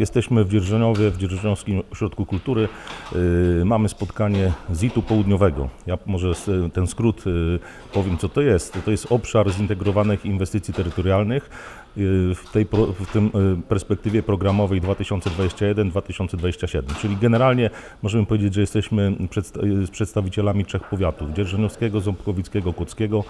Jesteśmy w Dzierżoniowie, w Dzierżoniowskim Ośrodku Kultury. Yy, Mamy spotkanie ZIT-u Południowego. Ja może ten skrót yy, powiem, co to jest. To jest obszar zintegrowanych inwestycji terytorialnych yy, w tej w tym perspektywie programowej 2021-2027. Czyli generalnie możemy powiedzieć, że jesteśmy z przedstawicielami trzech powiatów: Dzierżoniowskiego, Ząbkowickiego, Kłodzkiego.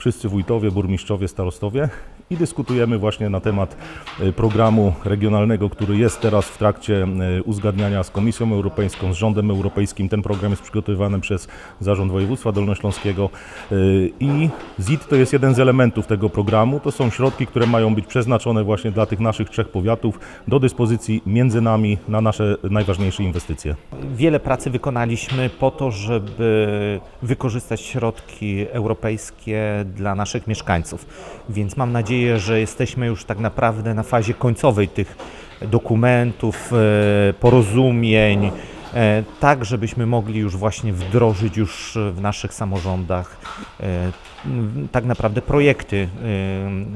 Wszyscy wójtowie, burmistrzowie, starostowie i dyskutujemy właśnie na temat e, programu regionalnego, który jest teraz w trakcie e, uzgadniania z Komisją Europejską, z rządem europejskim. Ten program jest przygotowywany przez Zarząd Województwa Dolnośląskiego e, i ZIT to jest jeden z elementów tego programu. To są środki, które mają być przeznaczone właśnie dla tych naszych trzech powiatów do dyspozycji między nami na nasze najważniejsze inwestycje. Wiele pracy wykonaliśmy po to, żeby wykorzystać środki europejskie dla naszych mieszkańców. Więc mam nadzieję, że jesteśmy już tak naprawdę na fazie końcowej tych dokumentów, e, porozumień, e, tak żebyśmy mogli już właśnie wdrożyć już w naszych samorządach e, tak naprawdę projekty,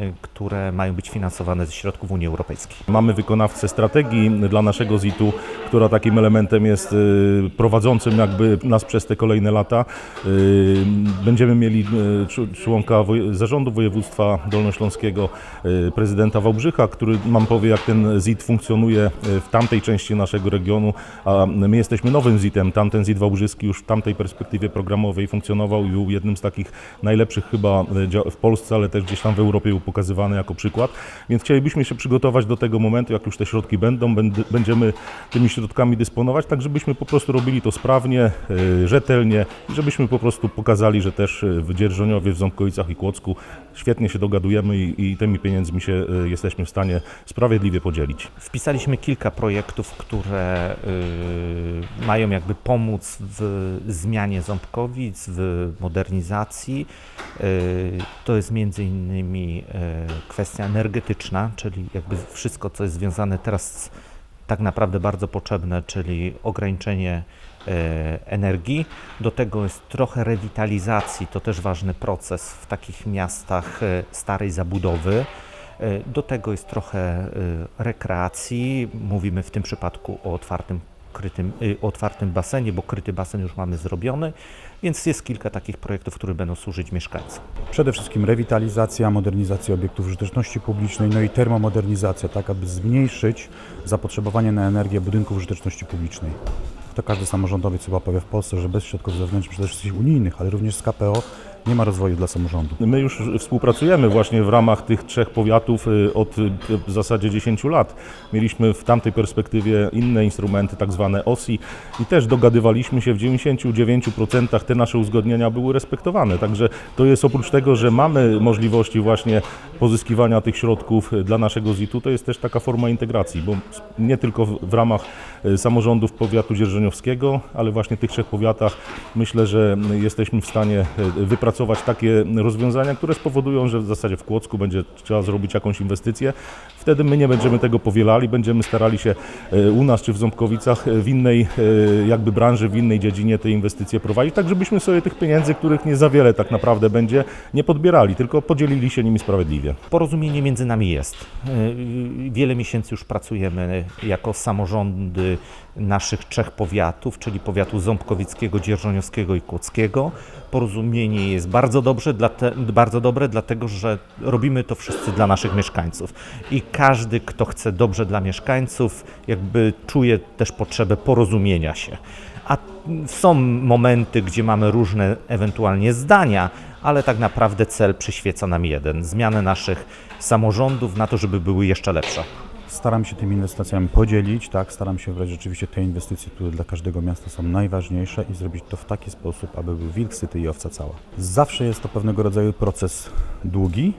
e, które mają być finansowane ze środków Unii Europejskiej. Mamy wykonawcę strategii dla naszego ZIT-u, która takim elementem jest y, prowadzącym jakby nas przez te kolejne lata. Y, Będziemy mieli y, członka zarządu województwa dolnośląskiego, y, prezydenta Wałbrzycha, który nam powie, jak ten ZIT funkcjonuje y, w tamtej części naszego regionu, a my jesteśmy nowym ZIT-em. Tamten ZIT Wałbrzyski już w tamtej perspektywie programowej funkcjonował i był jednym z takich najlepszych chyba y, dzia- w Polsce, ale też gdzieś tam w Europie był pokazywany jako przykład. Więc chcielibyśmy się przygotować do tego momentu, jak już te środki będą, będ- będziemy tymi środkami dysponować, tak żebyśmy po prostu robili to sprawnie, y, rzetelnie i żebyśmy po prostu pokazali, że też y, w Dzierżoniowie, w Ząbkowicach i Kłodzku świetnie się dogadujemy i, tymi pieniędzmi się jesteśmy w stanie sprawiedliwie podzielić. Wpisaliśmy kilka projektów, które mają jakby pomóc w zmianie ząbkowic, w modernizacji. Y, to jest między innymi y, kwestia energetyczna, czyli jakby wszystko, co jest związane teraz tak naprawdę bardzo potrzebne, czyli ograniczenie e, energii. Do tego jest trochę rewitalizacji, to też ważny proces w takich miastach e, starej zabudowy. E, Do tego jest trochę e, rekreacji. Mówimy w tym przypadku o otwartym, krytym, y, otwartym basenie, bo kryty basen już mamy zrobiony, więc jest kilka takich projektów, które będą służyć mieszkańcom. Przede wszystkim rewitalizacja, modernizacja obiektów użyteczności publicznej, no i termomodernizacja, tak aby zmniejszyć zapotrzebowanie na energię budynków użyteczności publicznej. To każdy samorządowiec chyba powie w Polsce, że bez środków zewnętrznych, przede wszystkim unijnych, ale również z KPO nie ma rozwoju dla samorządu. My już współpracujemy właśnie w ramach tych trzech powiatów y, od y, w zasadzie 10 lat. Mieliśmy w tamtej perspektywie inne instrumenty, tak zwane OSI i też dogadywaliśmy się w 99% te nasze uzgodnienia były respektowane. Także to jest oprócz tego, że mamy możliwości właśnie pozyskiwania tych środków y, dla naszego ZIT-u, to jest też taka forma integracji, bo nie tylko w, ramach y, samorządów powiatu dzierżoniowskiego, ale właśnie tych trzech powiatach myślę, że jesteśmy w stanie y, wypracować takie rozwiązania, które spowodują, że w zasadzie w Kłodzku będzie trzeba zrobić jakąś inwestycję. Wtedy my nie będziemy tego powielali, będziemy starali się u nas czy w Ząbkowicach w innej jakby branży, w innej dziedzinie te inwestycje prowadzić, tak żebyśmy sobie tych pieniędzy, których nie za wiele tak naprawdę będzie, nie podbierali, tylko podzielili się nimi sprawiedliwie. Porozumienie między nami jest. Yy, Wiele miesięcy już pracujemy jako samorządy naszych trzech powiatów, czyli powiatu ząbkowickiego, dzierżoniowskiego i kłodzkiego. Porozumienie jest bardzo, dobrze, bardzo dobre, dlatego że robimy to wszyscy dla naszych mieszkańców. I każdy, kto chce dobrze dla mieszkańców, jakby czuje też potrzebę porozumienia się. A są momenty, gdzie mamy różne ewentualnie zdania, ale tak naprawdę cel przyświeca nam jeden: zmianę naszych samorządów na to, żeby były jeszcze lepsze. Staram się tymi inwestycjami podzielić, tak, staram się wybrać rzeczywiście te inwestycje, które dla każdego miasta są najważniejsze i zrobić to w taki sposób, aby był wilk syty i owca cała. Zawsze jest to pewnego rodzaju proces długi,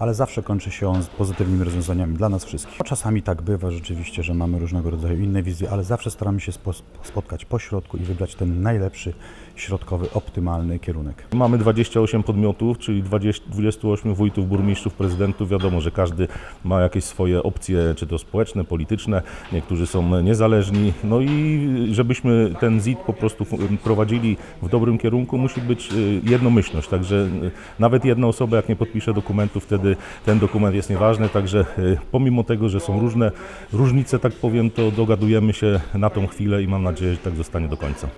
ale zawsze kończy się on z pozytywnymi rozwiązaniami dla nas wszystkich. Czasami tak bywa rzeczywiście, że mamy różnego rodzaju inne wizje, ale zawsze staramy się spo- spotkać po środku i wybrać ten najlepszy środkowy, optymalny kierunek. Mamy 28 podmiotów, czyli 20, 28 wójtów, burmistrzów, prezydentów. Wiadomo, że każdy ma jakieś swoje opcje, czy to społeczne, polityczne, niektórzy są niezależni. No i żebyśmy ten ZIT po prostu prowadzili w dobrym kierunku, musi być y, jednomyślność. Także y, nawet jedna osoba, jak nie podpisze dokumentu, wtedy ten dokument jest nieważny. Także y, pomimo tego, że są różne różnice, tak powiem, to dogadujemy się na tą chwilę i mam nadzieję, że tak zostanie do końca.